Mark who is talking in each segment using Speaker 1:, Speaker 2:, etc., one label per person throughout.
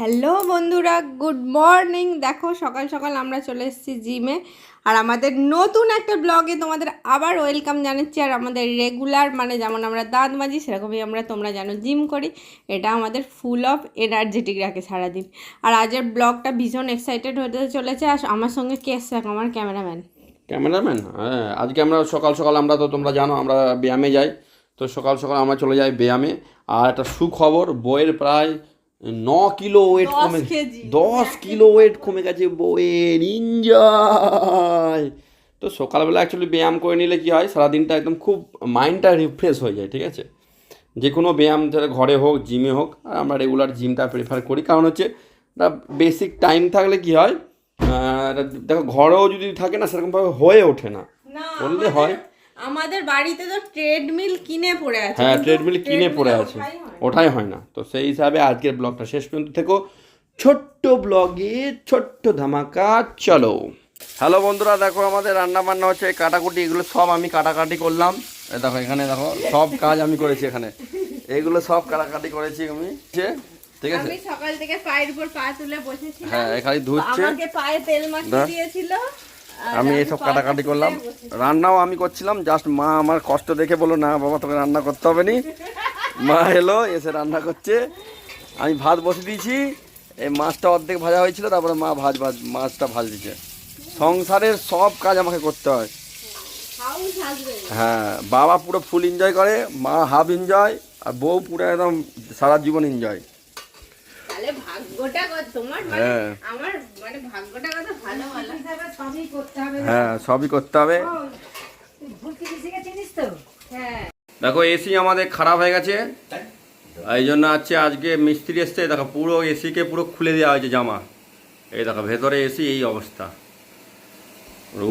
Speaker 1: Hello বন্ধুরা, good morning. দেখো, সকাল সকাল আমরা চলে এসেছি জিমে। আর আমাদের নতুন একটা ব্লগে তোমাদের আবার ওয়েলকাম জানাচ্ছি। আর আমাদের রেগুলার মানে যেমন আমরা দাঁত মাজি, সেরকমই আমরা তোমরা জানো জিম করি। এটা আমাদের ফুল অফ এনার্জেটিক রাখে সারাদিন। আর আজের ব্লগটা ভীষণ এক্সাইটেড হতে চলেছে। আর আমার সঙ্গে কে এসছে আমার ক্যামেরাম্যান।
Speaker 2: ক্যামেরাম্যান? হ্যাঁ আজকে আমরা সকাল সকাল আমরা তো তোমরা জানো, আমরা ব্যায়ামে যাই। তো সকাল সকাল আমরা চলে যাই ব্যায়ামে। আর একটা সুখবর, বইয়ের প্রায় ন কিলো ওয়েট কমে। দশ কিলো ওয়েট কমে গেছে বইয়ের এনজয় তো সকালবেলা অ্যাকচুয়ালি ব্যায়াম করে নিলে কি হয় সারাদিনটা একদম খুব মাইন্ডটা রিফ্রেশ হয়ে যায় ঠিক আছে? যে কোনো ব্যায়াম যারা ঘরে হোক জিমে হোক আর আমরা রেগুলার জিমটা প্রেফার করি। কারণ হচ্ছে বেসিক টাইম থাকলে কি হয় দেখো ঘরেও যদি থাকে না সেরকমভাবে হয়ে ওঠে না।
Speaker 1: না
Speaker 2: বললে হয়।
Speaker 1: আমাদের বাড়িতে তো ট্রেডমিল কিনে পড়ে আছে
Speaker 2: হ্যাঁ ট্রেডমিল কিনে পড়ে আছে।
Speaker 1: ওঠাই হয় না।
Speaker 2: তো সেই হিসাবে আজকের ব্লগটা শেষ পর্যন্ত থেকো। ছোট্ট ব্লগে ছোট্ট ধামাকা চলো। হ্যালো বন্ধুরা দেখো আমাদের রান্না বান্না হচ্ছে কাটাকুটি এগুলো সব আমি কাটাকাটি করলাম। দেখো এখানে দেখো সব কাজ আমি করেছি এখানে। এগুলো সব কাটাকাটি করেছি আমি। ঠিক আছে?
Speaker 1: আমি সকাল থেকে পায়ের উপর পা তুলে বসেছিলাম।
Speaker 2: হ্যাঁ এখানে ধুচ্ছে।
Speaker 1: আমাকে পায়ে তেল মাখিয়ে দিয়েছিল।
Speaker 2: আমি এসব কাটাকাটি করলাম। রান্নাও আমি করছিলাম জাস্ট মা আমার কষ্ট দেখে বলো না বাবা তোকে রান্না করতে হবে নি। মা এলো এসে রান্না করছে। আমি ভাত বসে দিয়েছি এই মাছটা অর্ধেক ভাজা হয়েছিল তারপরে মা ভাজ ভাজ মাছটা ভাজ দিচ্ছে সংসারের সব কাজ আমাকে করতে হয়। হ্যাঁ বাবা পুরো ফুল এনজয় করে মা হাফ এনজয় আর বউ পুরো একদম সারা জীবন এনজয়
Speaker 1: তাহলে ভাগ্যটা কত তোমার মানে
Speaker 2: হ্যাঁ।
Speaker 1: আমার মানে ভাগ্যটা কত ভালো ভালো।
Speaker 3: সবই করতে হবে।
Speaker 2: হ্যাঁ সবই করতে হবে।
Speaker 3: তো?
Speaker 1: হ্যাঁ।
Speaker 2: দেখো এসি আমাদের খারাপ হয়ে গেছে। এই জন্য আছে আজকে মিস্ত্রি এসছে দেখো পুরো এসিকে পুরো খুলে দেওয়া হয়েছে জামা। এই দেখো ভেতরে এসি এই অবস্থা।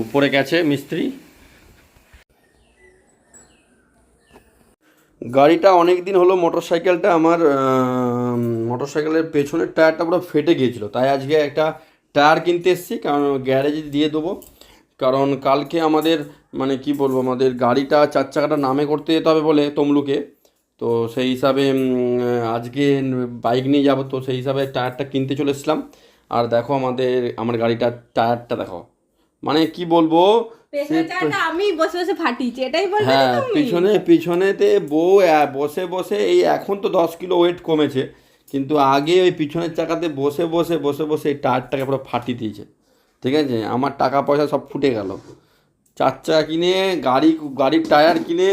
Speaker 2: উপরে গেছে মিস্ত্রি। গাড়িটা অনেক দিন হলো মোটর সাইকেলটা আমার মোটর সাইকেলের পেছনের টায়ারটা পুরো ফেটে গিয়েছিল। তাই আজকে একটা টায়ার কিনতে এসেছি, কারণ গ্যারেজে দিয়ে দেবো। কারণ কালকে আমাদের মানে কি বলব, আমাদের গাড়িটা চার চাকাটা নামে করতে যেতে হবে বলে তমলুকে। তো সেই হিসাবে আজকে বাইক নিয়ে যাব, তো সেই হিসাবে টায়ারটা কিনতে চলে এসেছিলাম। আর দেখো আমাদের, আমার গাড়িটার টায়ারটা দেখো। মানে কি বলব
Speaker 1: আমি বসে বসে ফাটিয়েছি এটাই বলতে
Speaker 2: হ্যাঁ পিছনে পিছনেতে বউ বসে বসে এই এখন তো দশ কিলো ওয়েট কমেছে কিন্তু আগে ওই পিছনের চাকাতে বসে বসে বসে বসে এই টায়ারটাকে পুরো ফাটিয়ে দিয়েছে। ঠিক আছে? আমার টাকা পয়সা সব ফুটে গেল। চার চাকা কিনে গাড়ি গাড়ির টায়ার কিনে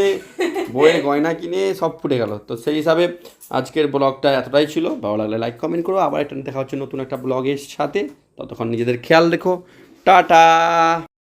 Speaker 2: বইয়ের গয়না কিনে সব ফুটে গেল। তো সেই হিসাবে আজকের ব্লগটা এতটাই ছিল। ভালো লাগলে লাইক কমেন্ট করো। আবার একটা দেখা হচ্ছে নতুন একটা ব্লগের সাথে। ততক্ষণ নিজেদের খেয়াল রেখো। টাটা!